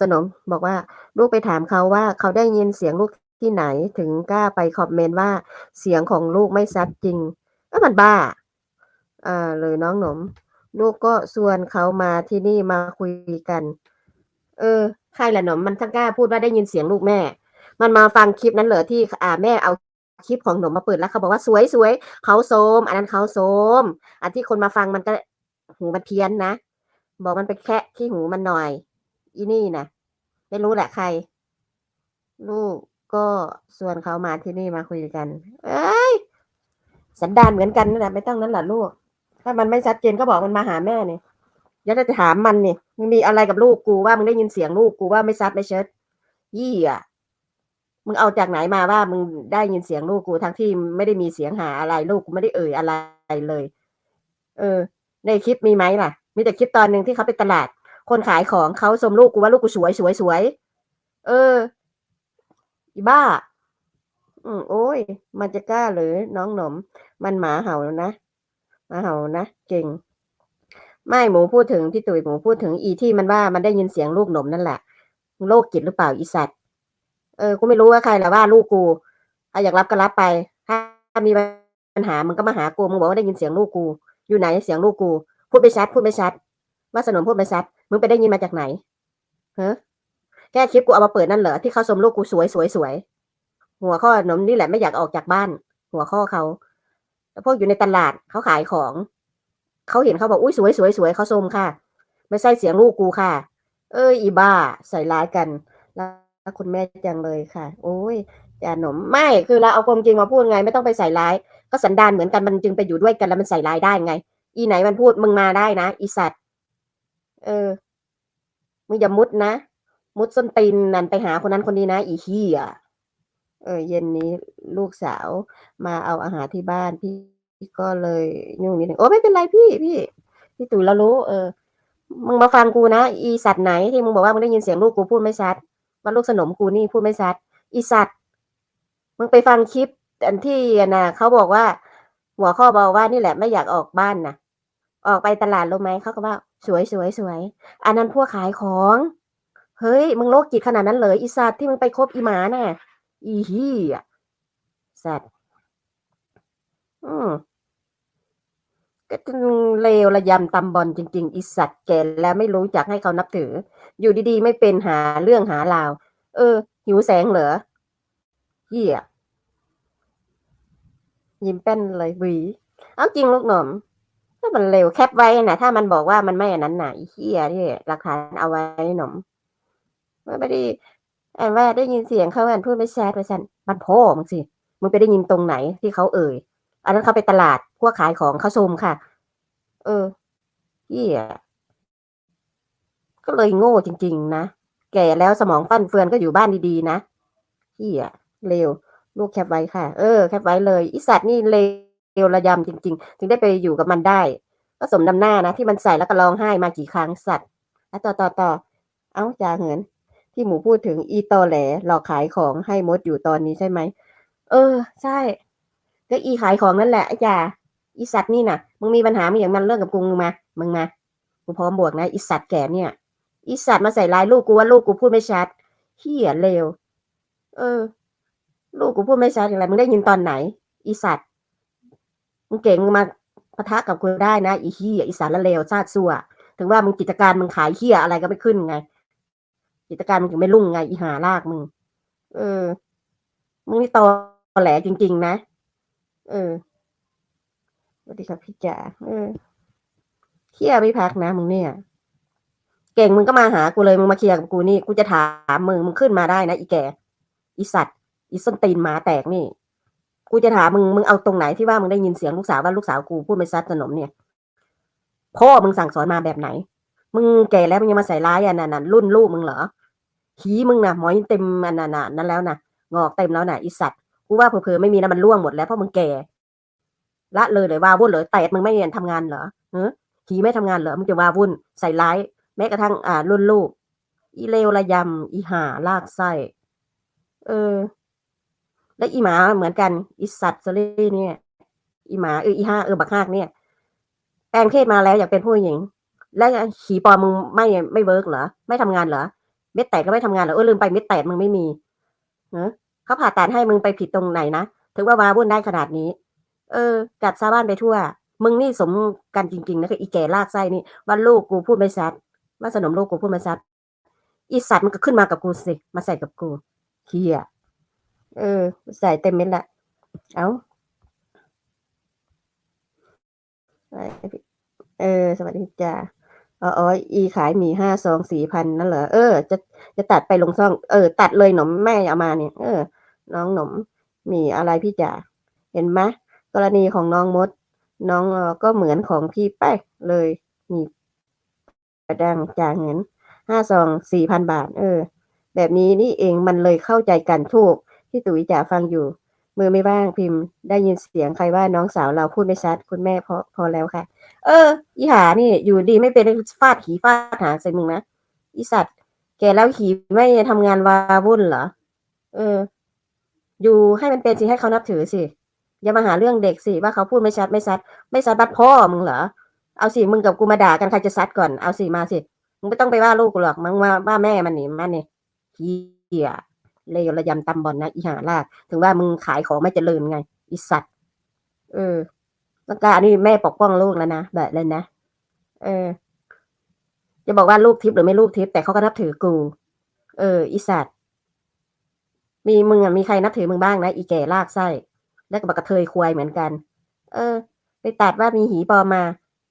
สนมบอกว่าลูกไปถามเขาว่าเขาได้ยินเสียงลูกที่ไหนถึงกล้าไปคอมเมนต์ว่าเสียงของลูกไม่ซัดจริงเอ้ามันบ้าอ่าเลยน้องหนม ลูกก็ชวนเขามาที่นี่มาคุยกัน เออใครละหนมมันช่างกล้าพูดว่าได้ยินเสียงลูกแม่ มันมาฟังคลิปนั้นเหรอที่อ่าแม่เอาคลิปของหนมมาเปิดแล้วเขาบอกว่าสวยสวยเขาโซม อันนั้นเขาโซม อันที่คนมาฟังมันก็หูมันเพี้ยนนะ บอกมันไปแคะที่หูมันหน่อย อีนี่นะไม่รู้แหละใคร ลูกก็ชวนเขามาที่นี่มาคุยกัน เอ้ย สันดานเหมือนกันนั่นแหละไม่ต้องนั้นแหละลูก ถ้ามันไม่ชัดเจนก็บอกมันมาหาแม่เนี่อย่าจะถามมันเนี่ยมึงมีอะไรกับลูกกูว่ามึงได้ยินเสียงลูกกูว่าไม่ซัดไม่เชิดยี่อะมึงเอาจากไหนมาว่ามึงได้ยินเสียงลูกกูทั้งที่ไม่ได้มีเสียงหาอะไรลูกกูไม่ได้เอ่ยอะไรเลย เออ ในคลิปมีไหมล่ะ มีแต่คลิปตอนหนึ่งที่เขาไปตลาด คนขายของเขาชมลูกกูว่าลูกกูสวยสวยสวย เออ อีบ้า อืมโอ้ย มันจะกล้าหรือน้องหนม มันหมาเห่าแล้วนะหมาเห่านะเก่ง ไม่หมูพูดถึงพี่ตุ๋ยหมูพูดถึงอีที่มันว่ามันได้ยินเสียงลูกหนมนั่นแหละโรคจิตหรือเปล่าอีสัตว์เออกูไม่รู้ว่าใครละว่าลูกกูถ้าอยากรับก็รับไป ถ้ามีปัญหามึงก็มาหากูมึงบอกว่าได้ยินเสียงลูกกู อยู่ไหนเสียงลูกกู พูดไม่ชัดพูดไม่ชัดว่าสนมพูดไม่ชัด มึงไปได้ยินมาจากไหนฮะแค่คลิปกูเอามาเปิดนั่นเหรอที่เขาชมลูกกูสวยสวยสวยหัวข้อหนมนี่แหละไม่อยากออกจากบ้าน หัวข้อเขาแล้วพวกอยู่ในตลาดเขาขายของเขาเห็นเขาบอกอุ้ยสวยสวยสวยเขาชมค่ะ ไม่ใช่เสียงลูกกูค่ะ เอ้ยอีบ้า ใส่ร้ายกันแล้วคุณแม่จังเลยค่ะ โอ้ยอย่าหนมไม่คือเราเอาความจริงมาพูดไง ไม่ต้องไปใส่ร้าย ก็สันดานเหมือนกันมันจึงไปอยู่ด้วยกันแล้วมันใส่ร้ายได้ไง อีไหนมันพูดมึงมาได้นะอีสัตว เออมึงอย่ามุดนะ มุดส้นตีนนั่นไปหาคนนั้นคนนี้นะ อีขี้อะ เออ เย็นนี้ลูกสาวมาเอาอาหารที่บ้านพี่ก็เลยยุ่งนิดหนึ่งโอ้ไม่เป็นไรพี่พี่พี่ตุ๋ยเรารู้ เออ มึงมาฟังกูนะอีสัตว์ไหนที่มึงบอกว่ามึงได้ยินเสียงลูกกูพูดไม่ชัดว่าลูกสนมกูนี่พูดไม่ชัด อีสัตว์มึงไปฟังคลิปอันที่น่ะเขาบอกว่า หัวข้อบอกว่านี่แหละไม่อยากออกบ้านนะ ออกไปตลาดรู้ไหมเขาก็ว่า สวยสวยสวยอันนั้นพวกขายของ เฮ้ย มึงโรคจิตขนาดนั้นเลยอีสัตว์ที่มึงไปคบอีหมาน่ะ อีฮี่อะสัตว์อืมก็เลวระยำตำบอลจริง ๆอีสัตว์แก่แล้วไม่รู้จักให้เขานับถือ อยู่ดีๆ ไม่เป็นหาเรื่องหาราว เออ หิวแสงเหรอเหี้ยยิ้มแป้นเลยวี เอาจริงลูกหนอม ถ้ามันเร็วแคปไว้นะถ้ามันบอกว่ามันไม่อันนั้นหนะอีเหี้ยที่หลักฐานเอาไว้หนมไม่ได้อ่านว่าได้ยินเสียงเขาอ่านพูดไม่แชทไปสันมันพ่อมึงสิมึงไปได้ยินตรงไหนที่เขาเอ่ย อันนั้นเขาไปตลาดพวกขายของเขาชมค่ะ เออเหี้ยก็เลยโง่จริง ๆ นะแก่แล้วสมองฟั่นเฟือนก็อยู่บ้านดีๆนะเหี้ยเร็ว ลูกแคปไว้ค่ะ เออ แคปไว้เลย อีสัตว์นี่เลว ระยำจริง ๆ ถึงได้ไปอยู่กับมันได้ ก็สมนำหน้านะที่มันใส่แล้วก็ร้องไห้มากี่ครั้งสัตว์แล้วต่อต่อต่อเอ้าจ่าเหิน ที่หมูพูดถึงอีตอแหลหลอกขายของให้มดอยู่ตอนนี้ใช่ไหมเออ ใช่ ก็อีขายของนั่นแหละไอ้จ่าอีสัตว์นี่น่ะมึงมีปัญหามึงอย่างมันเรื่องกับกูมึงมามึงมากูพร้อมบวกนะอีสัตว์แก่เนี่ยอีสัตว์มาใส่ร้ายลูกกูว่าลูกกูพูดไม่ชัดเฮียเลวเออ ลูกกูพูดไม่ชัดอย่างไรมึงได้ยินตอนไหน อีสัตว์ มึงเก่งมึงมาปะทะกับกูได้นะอีเฮียอีสารละเลวชาติซัวถึงว่ามึงกิจการมึงขายเฮียอะไรก็ไม่ขึ้นไง กิจการมึงถึงไม่รุ่งไง อีหาลากมึง เออ มึงนี่ตอแหลจริง ๆ นะ เออสวัสดีครับพี่จ๋าเออเคลียไม่พักนะมึงเนี่ย เก่งมึงก็มาหากูเลยมึงมาเคลียร์กับกูนี่กูจะถามมึงมึงขึ้นมาได้นะอีแกอีสัตว์อีส้นตีนหมาแตกนี่ กูจะถามมึงมึงเอาตรงไหนที่ว่ามึงได้ยินเสียงลูกสาวว่าลูกสาวกูพูดไม่ซัดสนมเนี่ยพ่อมึงสั่งสอนมาแบบไหน มึงแก่แล้วมึงยังมาใส่ร้ายอะนั่นน่ะรุ่นลูกมึงเหรอขี้มึงนะหมอยเต็มอันนั้นๆนั่นแล้วนะงอกเต็มแล้วนะอีสัตว์กูว่าเผลอๆไม่มีนะมันร่วงหมดแล้วเพราะมึงแก่ละเลยเลยว่าวุ่นเลยแต่มึงไม่เรียนทำงานเหรอเฮ้ขี้ไม่ทำงานเหรอมึงจะว่าวุ่นใส่ร้าย แม้กระทั่งอ่ารุ่นลูกอีเลวระยำอีหาลากไส้เออ และอีหมาเหมือนกันอีสัตว์ซรี่เนี่ย อีหมาเอออีห้าเออบักฮากเนี่ยแปลงเพศมาแล้วอยากเป็นผู้หญิง แล้วขี่ปอมึงไม่ไม่เวิร์กเหรอ ไม่ทำงานเหรอ เม็ดแตกก็ไม่ทำงานเหรอเออลืมไปเม็ดแตกมึงไม่มีเนอะเขาผ่าตัดให้มึงไปผิดตรงไหนนะถึงว่าวาวุ่นได้ขนาดนี้ เออ กัดชาวบ้านไปทั่ว มึงนี่สมกันจริงๆนะคืออีแก่ลากไส้นี่ว่าลูกกูพูดไม่ชัดว่าสนมลูกกูพูดไม่ชัดอีสัตว์มันก็ขึ้นมากับกูสิมาใส่กับกูเฮีย เออ ใส่เต็มเม็ดละ เอาเออ สวัสดีจ้าอ๋ออ,อีขายหมีห้าซองสี่พันนั่นเหรอ เออ จะ จะตัดไปลงซ่อง เออ ตัดเลยหนมแม่เอามาเนี่ย เออ น้องหนม หมีอะไรพี่จ๋า เห็นไหมกรณีของน้องมด น้องออก็เหมือนของพี่ไปเลยนี่กระดังจ่ายเงินห้าซองสี่พันบาท เออ แบบนี้นี่เองมันเลยเข้าใจกันถูก ที่ตุ๋ยจ๋าฟังอยู่ มือไม่ว่างพิมพ์ ได้ยินเสียงใครว่าน้องสาวเราพูดไม่ชัด คุณแม่พอพอแล้วค่ะ เออ อีหานี่ อยู่ดีไม่เป็นฟาดขีฟาดหางใส่มึงนะอีสัตว์แกแล้วขีไม่ทำงานวาวุ่นเหรอเออ อยู่ให้มันเป็นสิให้เขานับถือสิอย่ามาหาเรื่องเด็กสิว่าเขาพูดไม่ชัดไม่ชัด ไม่ชัดบัดพ่อมึงเหรอเอาสิมึงกับกูมาด่ากันใครจะซัดก่อนเอาสิมาสิมึงไม่ต้องไปว่าลูกกูหรอกมึงมาว่าแม่มันนี่มันนี่เฮีย เลยระยำตำบอลนะอีหาลากถึงว่ามึงขายของไม่เจริญไงอีสัตว์เออต้องการนี่แม่ปกป้องลูกแล้วนะแบบเลยนะเออ จะบอกว่าลูกทิพย์หรือไม่ลูกทิพย์แต่เขาก็นับถือกู เออ อีสัตว์มีมึงอะมีใครนับถือมึงบ้างนะอีแก่ลากไส้แล้วก็บอกกระเทยควายเหมือนกัน เออ ไปตัดว่ามีหีปอมมา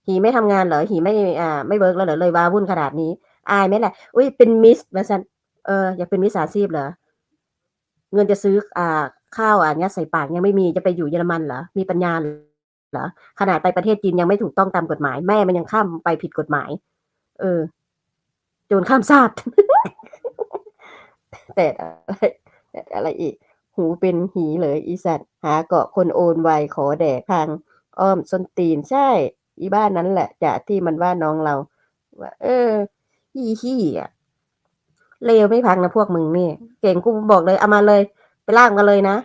หีไม่ทำงานเหรอ หีไม่ อ่า ไม่เวิร์กแล้วเหรอเลยวาวุ่นขนาดนี้ อายไหมล่ะอุ้ย เป็นมิสมาสันเออ อยากเป็นมิสอาชีพเหรอ เงินจะซื้ออ่าข้าวอะเนี้ยใส่ปากยังไม่มีจะไปอยู่เยอรมันเหรอมีปัญญาเหรอขนาดไปประเทศจีนยังไม่ถูกต้องตามกฎหมาย แม่มันยังข้ามไปผิดกฎหมาย เออโจรข้ามชาติแต่อะไรแต่อะไรอีก หูเป็นหีเลยอีสัตว์หาเกาะคนโอนไวขอแดกทาง อ้อมส้นตีนใช่ อีบ้านนั้นแหละจะที่มันว่าน้องเรา ว่า เออ ฮี่ฮี่อะ เลวไม่พังนะพวกมึงนี่ เก่งกูบอกเลยเอามาเลย ไปล่างมาเลยนะ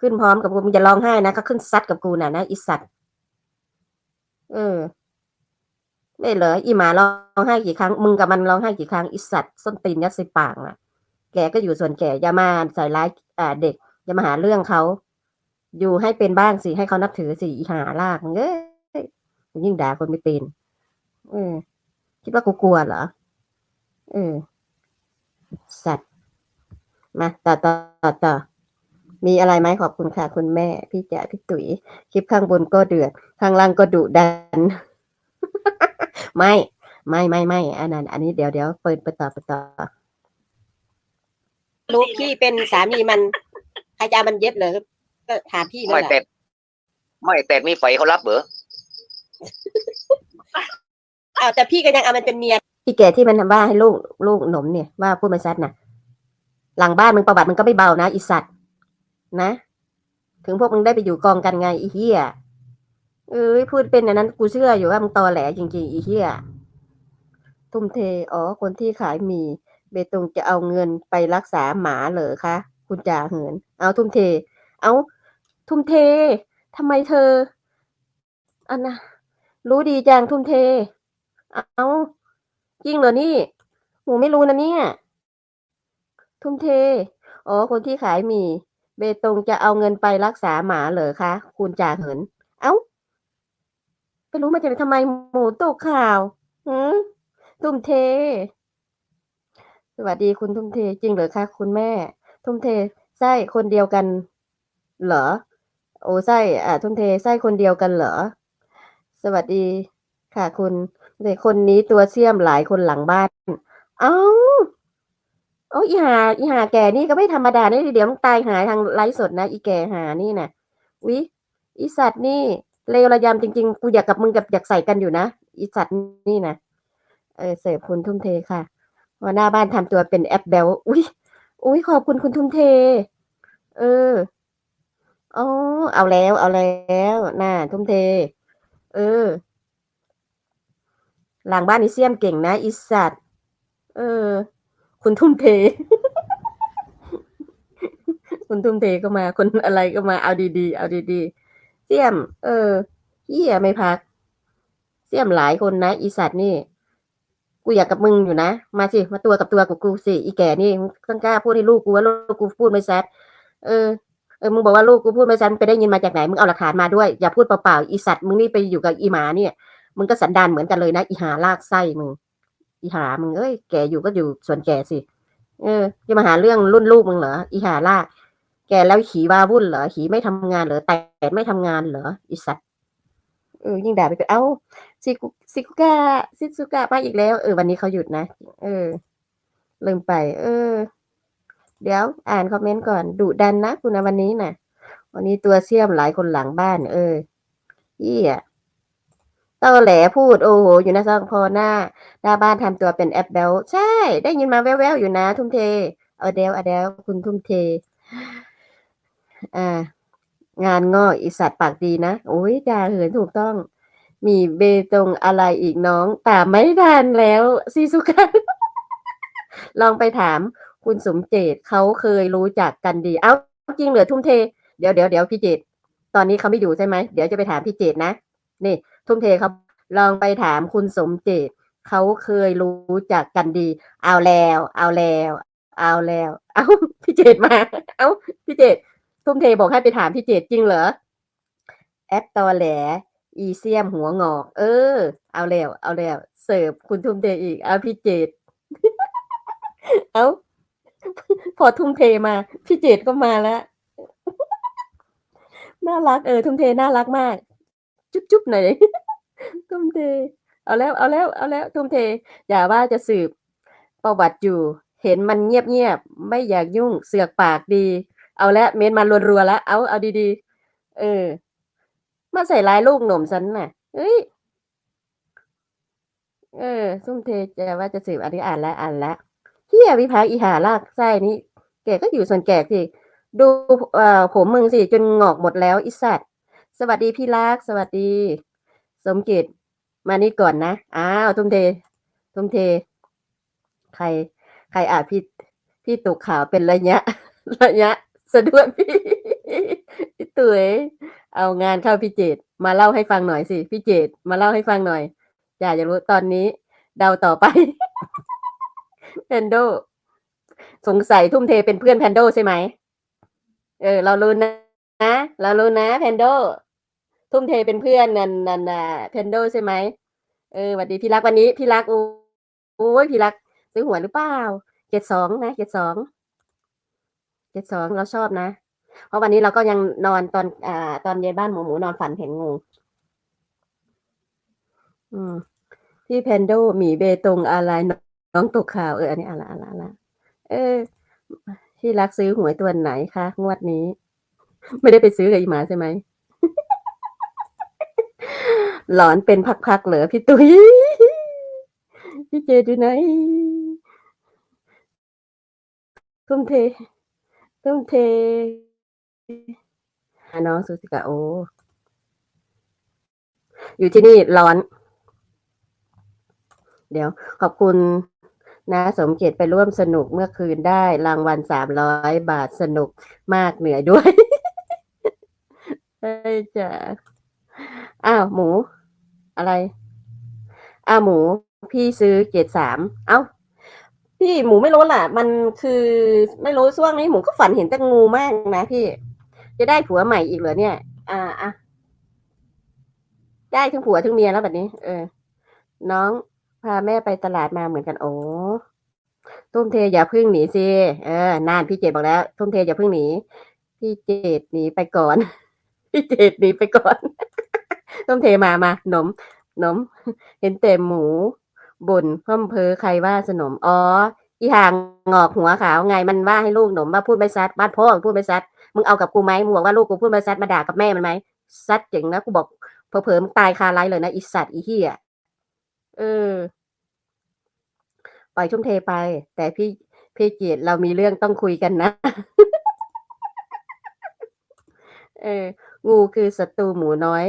ขึ้นพร้อมกับกูมึงจะร้องไห้นะก็ขึ้นซัดกับกูน่ะนะอีสัตว์เออไม่เหรออีหมาร้องไห้กี่ครั้ง มึงกับมันร้องไห้กี่ครั้งอีสัตว์ส้นตีนยัดใส่ปากอะ แกก็อยู่ส่วนแกอย่ามาใส่ร้ายอ่าเด็กอย่ามาหาเรื่องเขาอยู่ให้เป็นบ้างสิให้เขานับถือสิอีหาลากมึงเอ้ยยิ่งด่าคนไม่เป็นเออคิดว่ากูกลัวเหรอเออ สัตว์ มาต่อต่อต่อต่อมีอะไรไหมขอบคุณค่ะ คุณแม่ พี่จ๋าพี่ตุ๋ย คลิปข้างบนก็เดือด ข้างล่างก็ดุดัน ไม่ไม่ไม่ไม่อันนั้น อันนี้เดี๋ยวเดี๋ยวเปิดไปต่อไปต่อรู้พี่เป็นสามีมันใครจะเอามันเย็บเลยก็ถามพี่นั่ไม่นแหแต่ละไม่แต่มีไฟเขารับเหรออ้าวแต่พี่ก็ยังเอามันเป็นเมีย พี่แกที่มันทำว่าให้ลูกลูกหนมเนี่ยว่าพูดมาซัดนะหลังบ้านมึงประวัติมึงก็ไม่เบานะอีสัตว์นะ ถึงพวกมึงได้ไปอยู่กองกันไงอีเหี้ยเอ้ยพูดเป็นอันนั้นกูเชื่ออยู่ว่ามึงตอแหลจริงๆอีเหี้ยทุ่มเทอ๋อคนที่ขายหมีเบตงจะเอาเงินไปรักษาหมาเหรอคะคุณจ่าเหิน เอาทุ่มเท เอาทุ่มเททำไมเธออันนะรู้ดีจังทุ่มเท เอา จริงเหรอนี่หนูไม่รู้นะเนี่ย ทุ่มเท อ๋อ คนที่ขายหมี่ เบตงจะเอาเงินไปรักษาหมาเหรอคะ คุณจ่าเหิน เอ้าไปรู้มาจากไหนทำไมหมูตกข่าวหืมทุ่มเท สวัสดีคุณทุ่มเท จริงเหรอคะคุณแม่ ทุ่มเทไส้คนเดียวกัน เหรอ โอ้ไส้อ่าทุ่มเทไส้คนเดียวกันเหรอ สวัสดีค่ะคุณ แต่คนนี้ตัวเสี่ยมหลายคนหลังบ้าน เอ้าโอ้อีหาอีหาแก่นี่ก็ไม่ธรรมดานี่เดี๋ยวมึงตายหายทางไลฟ์สดนะอีแก่หานี่นะวิอีสัตว์นี่เลวระยำจริงๆ กูอยากกับมึงกับอยากใส่กันอยู่นะอีสัตว์นี่นะเออเสพคุณทุ่มเทค่ะว่าหน้าบ้านทำตัวเป็นแอปเบลอุ้ยอุ้ยขอบคุณคุณทุ่มเท เอออ๋อเอาแล้ว เอาแล้วน่าทุ่มเท เออ หลังบ้านนี่เสียมเก่งนะอีสัตว์เออ คุณทุ่มเท คุณทุ่มเทก็มา คนอะไรก็มาเอาดีๆ เอาดีๆเสียม เออเฮียไม่พักเสียมหลายคนนะอีสัตว์นี่ กูอยากกับมึงอยู่นะ มาสิ มาตัวกับตัวกับกูสิอีแก่นี่ต้องกล้าพูดให้ลูกกูว่าลูกกูพูดไม่แซดเออเออ มึงบอกว่าลูกกูพูดไม่แซดไปได้ยินมาจากไหน มึงเอาหลักฐานมาด้วย อย่าพูดเปล่าๆ อีสัตว์ มึงนี่ไปอยู่กับอีหมาเนี่ย มึงก็สันดานเหมือนกันเลยนะอีหาลากไส้มึงอีหามึงเอ้ยแก่อยู่ก็อยู่ส่วนแก่สิเออจะมาหาเรื่องรุ่นลูกมึงเหรออีหาลากแกแล้วขี่วาวุ่นเหรอขี่ไม่ทำงานเหรอแต่ไม่ทำงานเหรออีสัตว์เออยิ่งด่าไปก็เอ้าซิกุซิกุกะซิซุกะมาอีกแล้วเออวันนี้เขาหยุดนะเออ ลืมไป เออ เดี๋ยว อ่านคอมเมนต์ก่อนดุดันนะคุณนะวันนี้น่ะ วันนี้ตัวเสี่ยมหลายคนหลังบ้าน เออเยี่ย ตอแหลพูดโอ้โหอยู่นะซังพอหน้า หน้าบ้านทำตัวเป็นแอปเบลใช่ ได้ยินมาแว่วๆอยู่นะ ทุ่มเทเอเดลเอเดลคุณทุ่มเท อ่างานงอกอีสัตว์ปากดีนะโอ้ยจ่าเหินถูกต้อง มีเบตงอะไรอีกน้องแตามไม่ทันแล้วซีซุกะลองไปถามคุณสมเจตเขาเคยรู้จักกันดี เอ้าจริงเหลือทุ่มเท เดี๋ยวเดี๋ยวเดี๋ยวพี่เจต ตอนนี้เขาไม่อยู่ใช่ไหม เดี๋ยวจะไปถามพี่เจตนะ นี่ ทุ่มเทครับ ลองไปถามคุณสมเจตเขาเคยรู้จักกันดี เอาแล้ว เอาแล้ว เอาแล้ว เอาพี่เจตมา เอาพี่เจตทุ่มเทบอกให้ไปถามพี่เจตจริงเหรอ แอปตอแหล อีเซียมหัวงอก เออ เอาแล้ว เอาแล้ว เสิร์ฟคุณทุ่มเทอีก เอาพี่เจตเอาพอทุ่มเทมาพี่เจตก็มาแล้ว น่ารักเออทุ่มเทน่ารักมาก จุ๊บจุ๊บหน่อยทุ่มเท เอาแล้วเอาแล้วเอาแล้วทุ่มเท อย่าว่าจะสืบประวัติอยู่ เห็นมันเงียบๆไม่อยากยุ่งเสือกปากดี เอาแล้วเม้นมารัวๆแล้วเอาเอาดีๆเออ มาใส่ร้ายลูกหนุ่มฉันน่ะเฮ้ยเออซุ่มเทจะว่าจะสืบอันนี้อ่านแล้วอ่านแล้วเฮียวิภาอีหาลากไส้นี่แกก็อยู่ส่วนแกสิดูเอ่อผมมึงสิจนงอกหมดแล้วอิสัตว สวัสดีพี่ลักษ์สวัสดี สมเกียรติมานี่ก่อนนะ อ้าวทุ่มเท ทุ่มเท ใคร ใครอ่านพี่พี่ตุกข่าวเป็นระยะ ระยะ สะดวกพี่พี่ตุ๋ยเอางานเข้าพี่เจตมาเล่าให้ฟังหน่อยสิพี่เจตมาเล่าให้ฟังหน่อย อยากจะรู้ตอนนี้ เดาต่อไปแพนโดสงสัยทุ่มเทเป็นเพื่อนแพนโดใช่ไหมเออ เรารู้นะ เรารู้นะแพนโด ทุ่มเทเป็นเพื่อนนันนันน่ะแพนโดใช่ไหมเออสวัสดีพี่รักวันนี้พี่รักโอ้โอ้ยพี่รักซื้อหวยหรือเปล่าเจ็ดสองนะเจ็ดสองเจ็ดสองเราชอบนะ เพราะวันนี้เราก็ยังนอนตอนอ่าตอนเย็นบ้านหมูหมูนอนฝันเห็นงูอืมพี่แพนโดหมีเบตงอะไรนน้องตกข่าวเอออันนี้อะไรอะไรอะไรเออพี่รักซื้อหวยตัวไหนคะงวดนี้ ไม่ได้ไปซื้อกับอีหมาใช่ไหม หลอนเป็นพักๆเหรอพี่ตุ้ยพี่เจดูไหนทุ่มเททุ่มเทน้องสุสิกาโอ อยู่ที่นี่ร้อน เดี๋ยว ขอบคุณนะสมเกียรติไปร่วมสนุกเมื่อคืนได้รางวัลสามร้อยบาทสนุกมากเหนื่อยด้วยเอ้ยจ้ะอ้าว หมู อะไรอ้าหมูพี่ซื้อเจ็ดสามเอ้า พี่หมูไม่รู้ล่ะ มันคือไม่รู้ช่วงนี้หมูก็ฝันเห็นแต่งูมากนะพี่ จะได้ผัวใหม่อีกเหรอเนี่ย อ่าอะได้ทั้งผัวทั้งเมียแล้วแบบนี้ เออ น้องพาแม่ไปตลาดมาเหมือนกันโอ้ทุ่มเทอย่าพึ่งหนีสิเออนานพี่เจดบอกแล้ว ทุ่มเทอย่าพึ่งหนี พี่เจดหนีไปก่อน พี่เจดหนีไปก่อน ทุ่มเทมามาหนมหนม เห็นแต่หมูบ่นเพิ่มเพอใครว่าสนมอ๋ออีห่างงอกหัวขาวไงมันว่าให้ลูกหนมมาพูดไม่ซัดบ้านพ่อพูดไม่ซัดมึงเอากับกูไหมมึงบอกว่าลูกกูพูดไม่ซัดมาด่ากับแม่มันไหมซัดเจ๋งนะกูบอกเผลอๆมึงตายคาไลฟ์เลยนะอีสัตว์อีเหี้ยเออปล่อยชุ่มเทไป แต่พี่พี่เกียรติเรามีเรื่องต้องคุยกันนะ เออ งูคือศัตรูหมูน้อย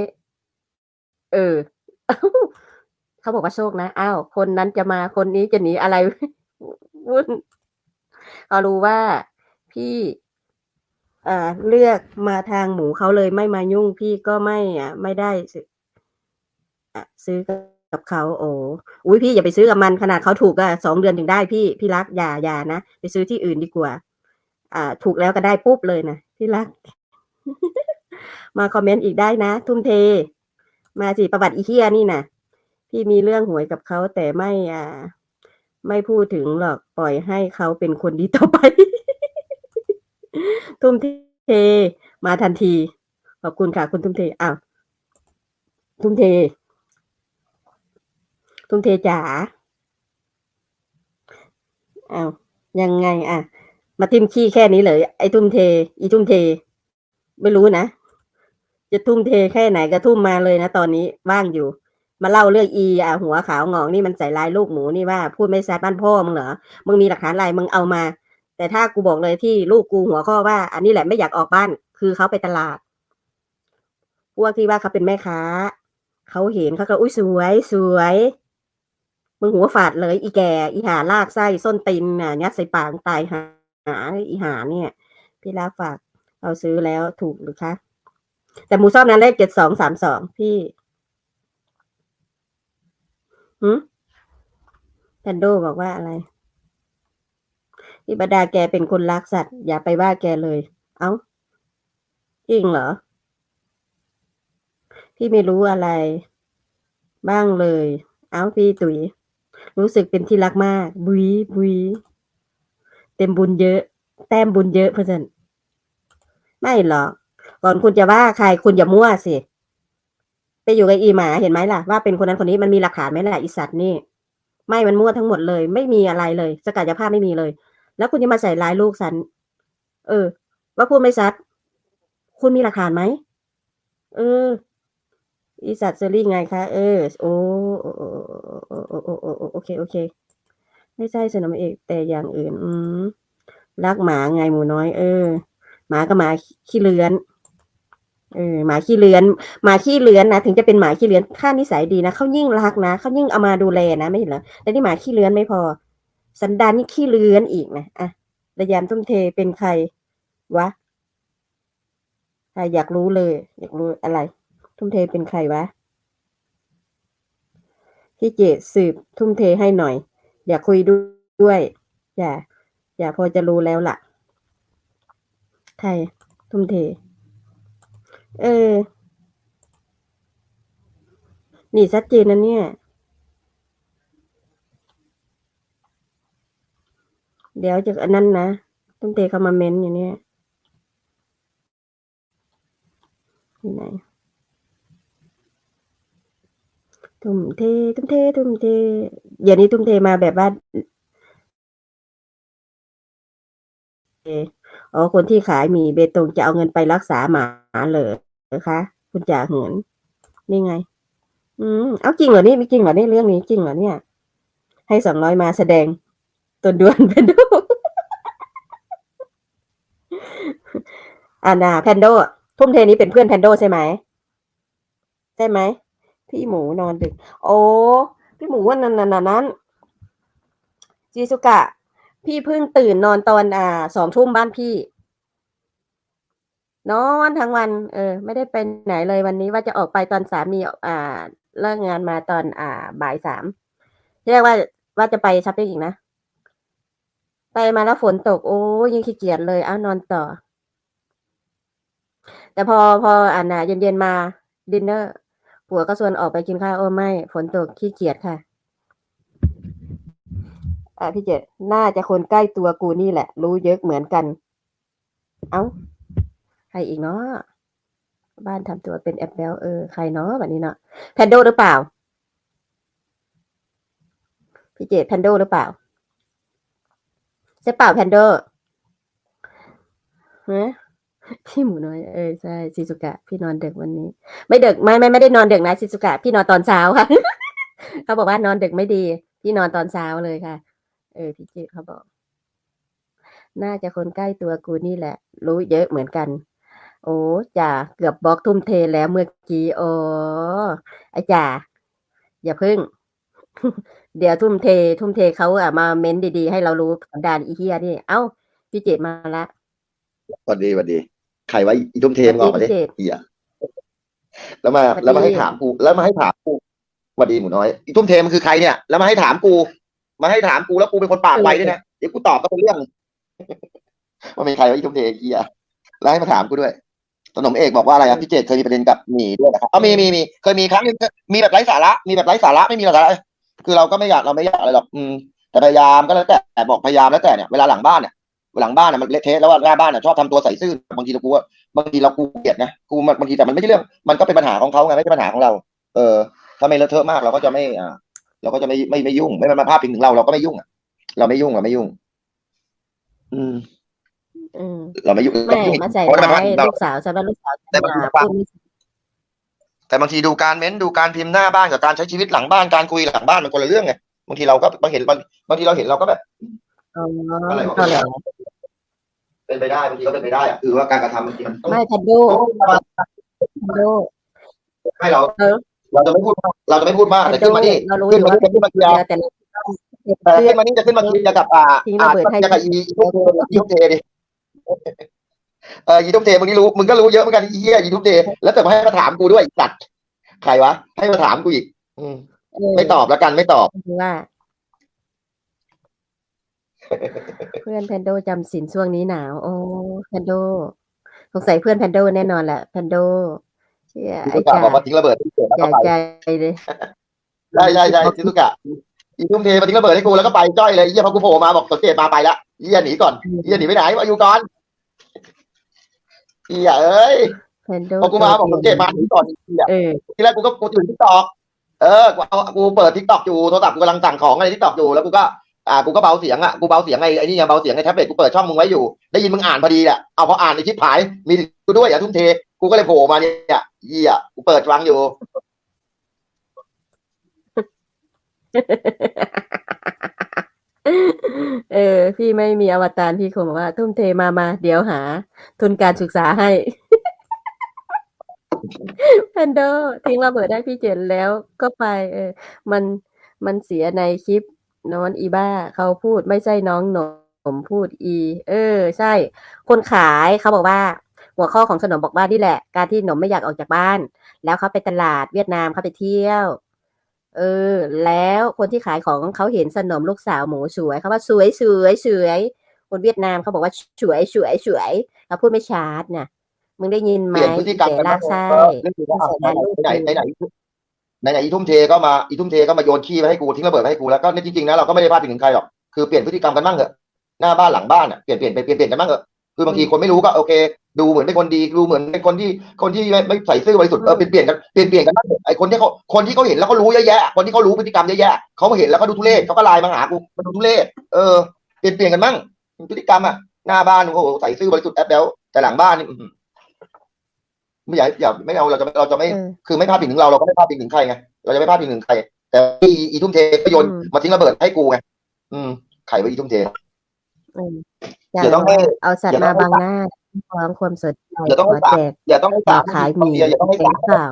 เออเขาบอกว่าโชคนะอ้าวคนนั้นจะมาคนนี้จะหนีอะไรวุ่นเขารู้ว่าพี่อ่าเลือกมาทางหมูเขาเลยไม่มายุ่งพี่ก็ไม่อะไม่ได้ซื้ออะซื้อกับเขาโอ้อุ้ยพี่อย่าไปซื้อกับมันขนาดเขาถูกอะสองเดือนถึงได้พี่พี่รักอย่าอย่านะไปซื้อที่อื่นดีกว่า อ่า ถูกแล้วก็ได้ปุ๊บเลยนะพี่รัก มาคอมเมนต์อีกได้นะ ทุ่มเท มาสิประวัติอีเคียนี่นะพี่มีเรื่องหวยกับเขาแต่ไม่อ่า ไม่พูดถึงหรอกปล่อยให้เขาเป็นคนดีต่อไป ทุ่มเทมาทันที ขอบคุณค่ะ คุณทุ่มเทอ้าวทุ่มเท ทุ่มเทจ๋าอ้าวยังไง อะ มาทิมขี้แค่นี้เลยไอ้ทุ่มเท อีทุ่มเท ไม่รู้นะ จะทุ่มเทแค่ไหนก็ทุ่มมาเลยนะตอนนี้ว่างอยู่ มาเล่าเรื่องอีอะหัวขาวงองนี่มันใส่ลายลูกหมูนี่ว่าพูดไม่ซัดบ้านพ่อมึงเหรอมึงมีหลักฐานอะไรมึงเอามา แต่ถ้ากูบอกเลยที่ลูกกูหัวข้อว่า อันนี้แหละไม่อยากออกบ้าน คือเขาไปตลาดพวกที่ว่าเขาเป็นแม่ค้าเขาเห็นเขาก็อุ้ยสวยสวยมึงหัวฝาดเลยอีแก่อีหาลากไส้ส้นตีนน่ะยัดใส่ปากตายหาหาอีหาเนี่ย พี่ลาฝาก เอาซื้อแล้วถูกหรือคะ แต่หมูชอบนั้นเลขเจ็ดสองสามสองพี่หืมแพนโดบอกว่าอะไรพี่บดาแกเป็นคนรักสัตว์ อย่าไปว่าแกเลย เอ้าจริงเหรอ พี่ไม่รู้อะไร บ้างเลย เอ้าพี่ตุ๋ย รู้สึกเป็นที่รักมาก บุยบุยเต็มบุญเยอะ แต้มบุญเยอะเพื่อนไม่หรอก ก่อนคุณจะว่าใครคุณอย่ามั่วสิไปอยู่กับอีหมาเห็นไหมล่ะว่าเป็นคนนั้นคนนี้มันมีหลักฐานไหมล่ะอีสัตว์นี่ ไม่มันมั่วทั้งหมดเลย ไม่มีอะไรเลย สกัดยาภาพไม่มีเลย แล้วคุณจะมาใส่ร้ายลูกสัน เออ ว่าพูดไม่ซัดคุณมีหลักฐานไหมเอออีสัตว์เซอรี่ไงคะเออโอ้โอ้โอ้โอ้โอ้โอ้โอ้โอเคโอเค ไม่ใช่สนมเอกแต่อย่างอื่น อืมรักหมาไงหมูน้อย เออ หมาก็หมาขี้เลื้อน เออหมาขี้เลือนหมาขี้เลือนนะ ถึงจะเป็นหมาขี้เลือนค่านิสัยดีนะเขายิ่งรักนะเขายิ่งเอามาดูแลนะไม่เห็นเหรอแต่นี่หมาขี้เลือนไม่พอ สันดานนี่ขี้เลือนอีกนะอะระยามทุ่มเทเป็นใครวะใครอยากรู้เลย อยากรู้อะไร ทุ่มเทเป็นใครวะพี่เจสืบทุ่มเทให้หน่อย อยากคุยด้วย อย่า อย่าพอจะรู้แล้วล่ะ ใครทุ่มเท เออ นี่ชัดเจนนะเนี่ย เดี๋ยวจะอันนั้นนะทุ่มเทเข้ามาเม้นอยู่เนี่ยที่ไหนทุ่มเททุ่มเททุ่มเทเดี๋ยนี้ทุ่มเทมาแบบว่าเอออ๋อคนที่ขายหมีเบตงจะเอาเงินไปรักษาหมาเหรอคะคุณจ่าเหินนี่ไง อืมเอาจริงเหรอนี่มีจริงเหรอนี่เรื่องนี้จริงเหรอเนี่ย ให้สองร้อยมาแสดงตัวด่วนแพนโดอานาแพนโดทุ่มเทนี้เป็นเพื่อนแพนโดใช่ไหมใช่ไหมพี่หมูนอนดึก โอ้พี่หมูว่านั้นนั้นนั้นจิสุกะ พี่เพิ่งตื่นนอนตอนอ่าสองทุ่มบ้านพี่ นอนทั้งวัน เออ ไม่ได้ไปไหนเลยวันนี้ว่าจะออกไปตอนสามีอ่าเลิกงานมาตอนอ่าบ่ายสามเรียกว่าว่าจะไปช้อปปิ้งอีกนะ ไปมาแล้วฝนตก โอ้ยังขี้เกียจเลย เอานอนต่อ แต่พอพออ่านนะเย็นๆมาดินเนอร์ผัวก็ชวนออกไปกินข้าวโอ้ไม่ ฝนตกขี้เกียจค่ะ อ่าพี่เจน่าจะคนใกล้ตัวกูนี่แหละ รู้เยอะเหมือนกัน เอ้าใครอีกเนาะบ้านทำตัวเป็นแอปเปิลเออใครเนาะแบบนี้เนาะแพนโดหรือเปล่า พี่เจแพนโดหรือเปล่าใช่เปล่าแพนโดฮะพี่หมูน้อยเออใช่ชิซุกะ พี่นอนดึกวันนี้ ไม่ดึกไม่ไม่ไม่ได้นอนดึกนะชิซุกะ พี่นอนตอนเช้าค่ะ เขาบอกว่านอนดึกไม่ดี พี่นอนตอนเช้าเลยค่ะ เออพี่เจเขาบอก น่าจะคนใกล้ตัวกูนี่แหละ รู้เยอะเหมือนกัน โอ้จ่าเกือบบล็อกทุ่มเทแล้วเมื่อกี้โอ้ไอาจ่าอย่าพึ่ง เดี๋ยวทุ่มเท ทุ่มเทเขาอะมาเม้นดีๆ ให้เรารู้สันดานอีเฮียนี่ เอ้า พี่เจตมาละสวัสดีสวัสดี ใครวะอีทุ่มเทมงออกมาดิพี่เจตเฮียแล้วมาสวัสดีแล้วมาให้ถามกู แล้วมาให้ถามกูสวัสดีหมูน้อย อีทุ่มเทมันคือใครเนี่ย แล้วมาให้ถามกู มาให้ถามกูแล้วกูเป็นคนปากไวด้วยนะเดี๋ยวกูตอบก็เป็นเรื่องว่าเป็นใครวะอีทุ่มเทไอ้เกียแล้วให้มาถามกูด้วยสนมเอกบอกว่าอะไรอะพี่เจตเคยมีประเด็นกับหมีด้วยนะครับอ๋อมีมีมีเคยมีครั้งหนึงมีแบบไร้สาระ มีแบบไร้สาระไม่มีหรอกอะไรคือเราก็ไม่อยากเราไม่อยากอะไรหรอกอืมแต่พยายามก็แล้วแต่แต่บอกพยายามแล้วแต่เนี่ยเวลาหลังบ้านเนี่ยหลังบ้านเนี่ยมันเละเทะแล้วว่าหน้าบ้านเนี่ยชอบทำตัวใส่ซื่อบางทีเรากูว่าบางทีเรากูเกลียดนะกูมันบางทีแต่มันไม่ใช่เรื่อง มันก็เป็นปัญหาของเขาไงไม่ใช่ปัญหาของเรา เออถ้าไม่เลอะเทอะมากเราก็จะไม่อ่า เราก็จะไม่ไม่ไม่ยุ่ง ไม่มาพาดพิงถึงเราเราก็ไม่ยุ่งอะเราไม่ยุ่งเราไม่ยุ่ง อืมอืมเราไม่ยุ่งไม่มาใส่เพราะร้ายเราลูกสาวฉันว่าลูกสาวแต่ฉันมันมาฟังพูดไม่แต่บางทีดูการเม้นดูการพิมพ์หน้าบ้านกับการใช้ชีวิตหลังบ้านการคุยหลังบ้านมันคนละเรื่องไงบางทีเราก็บางเห็นบางบางทีเราเห็นเราก็แบบอ๋ออะไรวะก็แหละเป็นไปได้บางทีก็เป็นไปได้อะคือว่าการกระทำบางทีมันต้องไม่ทันโดต้องทันโดให้เรา เออเราจะไม่พูดมากเราจะไม่พูดมากทัแต่นโดขึ้นมานี่เรารู้อขึ้นยู่มาว่านี่จะขึ้นมาเคลียร์แต่เราต้องเก็บแต่เพื่อขึ้นมานี่จะขึ้นมาเคลียร์กับอ่าทิ้งอ่าระเบิดให้จะกับอีอีทุกเทอีทุกเทดิเอออีทุกเทมึงนี่รู้มึงก็รู้เยอะเหมือนกันอีเหี้ยอีทุกเทแล้วแต่มาให้มาถามกูด้วยไอ้สัตว์ใครวะ ให้มาถามกูอีกอืมเออไม่ตอบแล้วกันไม่ตอบคือว่าเพื่อนแพนโดจำสินช่วงนี้หนาว โอ้แพนโดสงสัยเพื่อนแพนโดแน่นอนแหละแพนโดเชี่ยที่ไอ้ทุกกะจ่าบอกว่าทิ้งระเบิดที่เกิดแล้วใหก็ญ่ไปใจเลยใช่ใช่ใช่ที่ทุกกะอีทุ่มเทมาทิ้งระเบิดให้กูแล้วก็ไปจ้อยเลยไอ้เหี้ยพอกูโผล่มาบอกสังเกตมาไปละเหี้ยหนีก่อนเหี้ยหนีไปไหนมาอยู่ก่อนเหี้ยเอ้ยแพนโดพอกูมาบอกสังเกตมาหนีก่อนเหี้ยเออทีแรกกูก็กูอยู่ทิกตอกเออกูเอากูเปิดทิกตอกอยู่โทรศัพท์กูกำลังสั่งของอะไรทิกตอกอยู่แล้วกูก็อ่ากูก็เบาเสียงอะกูเบาเสียงไอ้ไอ้นี่ยังเบาเสียงไอ้แท็บเล็ตกูเปิดช่องมึงไว้อยู่ได้ยินมึงอ่านพอดีแหละเอาพออ่านในคลิปหายมีกูด้วยอย่าทุ่มเท กูก็เลยโผล่มาเนี่ยเหี้ยกูเปิดฟังอยู่ เออ พี่ไม่มีอวตารพี่คงบอกว่า ทุ่มเทมามา เดี๋ยวหา ทุนการศึกษาให้ แพนโดทิ้งระเบิดได้พี่เจนแล้วก็ไป เออ มันมันเสียในคลิปนอนอีบ้า เขาพูดไม่ใช่น้องหนมพูดอี เออ ใช่ คนขายเขาบอกว่า หัวข้อของขนมบอกว่านี่แหละ การที่หนมไม่อยากออกจากบ้าน แล้วเขาไปตลาดเวียดนามเขาไปเที่ยว เออ แล้วคนที่ขายของเขาเห็นสนมลูกสาวหมูสวยเขาว่าสวยสวยสวยคนเวียดนามเขาบอกว่าสวยสวยสวยเขาพูดไม่ชัดน่ะมึงได้ยินไหมเปลี่ยนพฤติกรรมแต่กันลาบ้ากงไส้เออเรื่องนี้ก็อะไหนไหนไหนไหนไหนอีทุ่มเทก็มาอีทุ่มเทก็มาโยนขี้มาให้กูทิ้งระเบิดมาให้กูแล้วก็เนี่ยจริงๆนะเราก็ไม่ได้พลาดถึงใครหรอกคือเปลี่ยนพฤติกรรมกันบ้างเถอะหน้าบ้านหลังบ้านอะเปลี่ยนเปลี่ยนเปลี่ยนเปลี่ยนเปลี่ยนกันบ้างเถอะคือบางทีคนไม่รู้ก็โอเค ดูเหมือนเป็นคนดีดูเหมือนเป็นคนที่คนที่ไม่ไม่ใส่ซื่อบริสุทธิ์เออเปลี่ยนเปลี่ยนกันเปลี่ยนเปลี่ยนกันบ้างเถอะไอคนที่เขาคนที่เขาเห็นแล้วเขารู้เยอะแยะคนที่เขารู้พฤติกรรมเยอะแยะเขาเห็นแล้วเขาดูทุเรศเขาก็ไลน์มาหากูมาดูทุเรศเออเปลี่ยนเปลี่ยนกันบ้างพฤติกรรมอะหน้าบ้านโอ้โหใส่ซื่อบริสุทธิ์แอปแล้วแต่หลังบ้านนี่อื้อหือไม่อยากอย่าไม่เอาเราจะเราจะไม่เออคือไม่พลาดพิงถึงเราเราก็ไม่พลาดพิงถึงใครไงเราจะไม่พลาดพิงถึงใคร แต่อีอีทุ่มเทก็โยนอืมมาทิ้งระเบิดให้กูไงอืมไข่ไว้อีทุ่มเทอย่าเดี๋ยวต้องให้เอาสัตเดี๋ยวว์ต้มาองบังหน้า ความความสดใจเดี๋ยวต้องขให้อฝากแจกอย่าต้องให้ต่อสามขายหมีอย่าต้องให้แจสากมเปล่า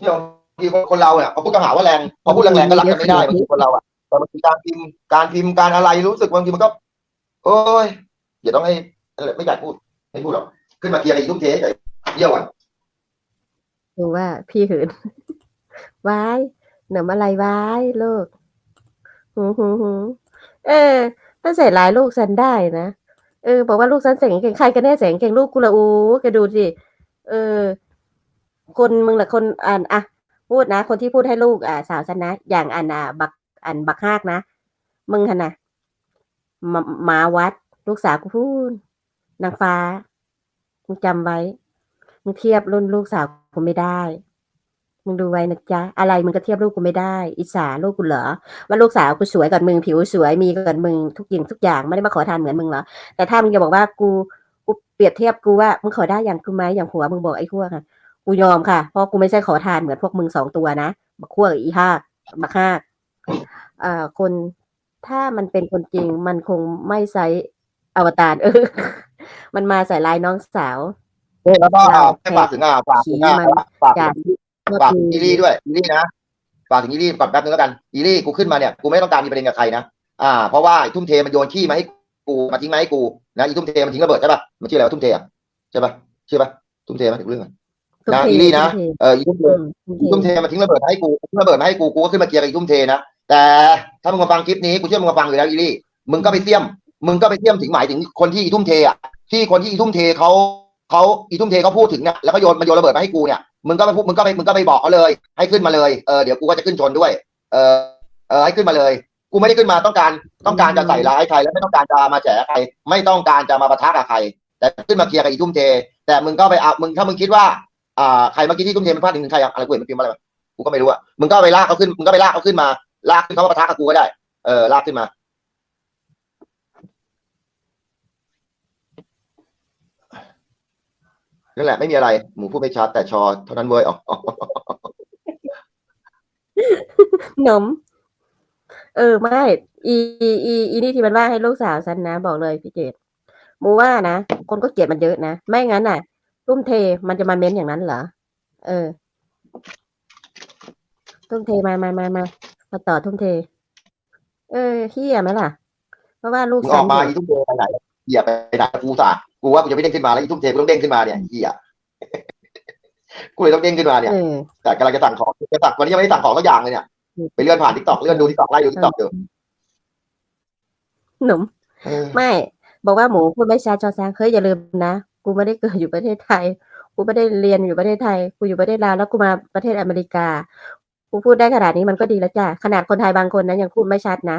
เนี่ยบางทีคนเราเนี่ยพอพูดกระหาว่าแรงพอพูดแรงๆก็รักกันไม่ได้บางทีคนเราอะแต่บางทีการพิมพ์การพิมพ์การอะไรรู้สึกบางทีมันก็ โอ้ยอย่าต้องให้ไม่อยากพูดไม่พูดหรอกขึ้นมาเคลียร์อะไรอีทุ่มเทเฉยเยี่ยวอะดูว่าพี่หืน วายหนมอะไรวายลูกหูหูหูเออ ถ้าใส่ลายลูกฉันได้นะเออบอกว่าลูกฉันเสียงเก่งใครกันแน่เสียงเก่งลูกกูละอูแกดูสิเออ คนมึงละคนอ่านอะพูดนะ คนที่พูดให้ลูกอ่าสาวฉันนะอย่างอันอะบักอันบักฮากนะมึงทนะมามาวัด ลูกสาวกูพูดนางฟ้ามึงจำไว้มึงเทียบรุ่นลูกสาวกูไม่ได้ มึงดูไว้นะจ๊ะ อะไรมึงก็เทียบลูกกูไม่ได้ อิสาลูกกูเหรอ ว่าลูกสาวกูสวยกว่ามึงผิวสวยมีกว่ามึงทุกอย่างทุกอย่างไม่ได้มาขอทานเหมือนมึงเหรอ แต่ถ้ามึงจะบอกว่ากูกูเปรียบเทียบกูว่ามึงขอได้อย่างกูไหมอย่างผัวมึงบอกไอ้ขั้วค่ะ กูยอมค่ะเพราะกูไม่ใช่ขอทานเหมือนพวกมึงสองตัวนะบักขั้วกับอีห้าบักห้าอ่าคนถ้ามันเป็นคนจริงมันคงไม่ใช้อวตารเออ มันมาใส่ลายน้องสาวแล้วก็เราให้ฝากถึงอ่าฝากถึงอ่าขี่มันฝากจากถึง ฝากถึงอีลี่ด้วยอีลี่นะฝากถึงอีลี่ก่อนแป๊บนึงแล้วกันอีลี่กูขึ้นมาเนี่ยกูไม่ต้องการมีประเด็นกับใครนะอ่าเพราะว่าไอ้ทุ่มเทมันโยนขี้มาให้กูมาทิ้งมาให้กูนะอีทุ่มเทมันทิ้งระเบิดใช่ปะมันชื่ออะไรวะทุ่มเทอะใช่ปะชื่อปะทุ่มเทไหมถึงเรื่องอะทุ่มนะเทอีลี่นะทุ่มเทเอออีทุ่มเทอืมทุ่มอีทุ่มเทเทมาทิ้งระเบิดมาให้กูทิ้งระเบิดมาให้กูกูก็ขึ้นมาเคลียร์กับอีทุ่มเทนะแต่ถ้ามึงมาฟังคลิปนี้กูเชื่อมึงมาฟังอยู่แล้วอีลี่มึงก็ไปเสี่ยม มึงก็ไปเสี่ยมถึงหมายถึงคนที่อีทุ่มเทอะที่คนที่อีทุ่มเทเขาเขาอีทุ่มเทเขาพูดถึงเนี่ยแล้วก็โยนมาโยนระเบิดมาให้กูเนี่ย มึงก็ไปพูดมึงก็ไปมึงก็ไปบอกเขาเลย ให้ขึ้นมาเลยเออเดี๋ยวกูก็จะขึ้นชนด้วย เออเออให้ขึ้นมาเลย กูไม่ได้ขึ้นมาต้องการต้องการจะใส่ร้ายใครและไม่ต้องการจะมาแฉใคร ไม่ต้องการจะมาปะทะกับใคร แต่ขึ้นมาเคลียร์กับอีทุ่มเท แต่มึงก็ไปเอามึงถ้ามึงคิดว่าอ่าใครเมื่อกี้ที่ทุ่มเทมันพลาดถึงใครอะไรกูเห็นมันพิมพ์อะไรกูก็ไม่รู้อะมึงก็ไปลากเขาขึ้นมึงก็ไปลากเขาขึ้นมา ลากขึ้นเขามาปะทะกับกูก็ได้เออลากขึ้นมา นั่นแหละไม่มีอะไร หมูพูดไม่ชัดแต่ชอเท่านั้นเว้ยอ๋อหนม เออไม่อีอีอีอีนี่ที่มันว่าให้ลูกสาวฉันนะ บอกเลยพี่เจตมูว่านะ คนก็เกลียดมันเยอะนะ ไม่งั้นน่ะทุ่มเทมันจะมาเม้นอย่างนั้นเหรอ เออทุ่มเทมามามามามาต่อทุ่มเท เออเฮียไหมล่ะ เพราะว่าลูกมึงอฉัอนกมาอยู่อีทุ่มเทไปไหนเหยียบไปไหนกูสา กูว่ากูจะไม่เด้งขึ้นมาแล้วอีทุ่มเทกูต้องเด้งขึ้นมาเนี่ยเหี้ยกูเลยต้องเด้งขึ้นมาเนี่ยเออแต่กำลังจะสั่งของจะสั่งวันนี้ยังไม่ได้สั่งของสักอย่างเลยเนี่ยอืมไปเลื่อนผ่านทิกตอกเลื่อนดูทิกตอกไล่ดูทิกตอกอยู่หนุ่มเออไม่ บอกว่าหมูพูดไม่ชัดจอแซงเฮ้ยอย่าลืมนะกูไม่ได้เกิดอยู่ประเทศไทย กูไม่ได้เรียนอยู่ประเทศไทย กูอยู่ประเทศลาวแล้วกูมาประเทศอเมริกา กูพูดได้ขนาดนี้มันก็ดีแล้วจ้ะขนาดคนไทยบางคนนะยังพูดไม่ชัดนะ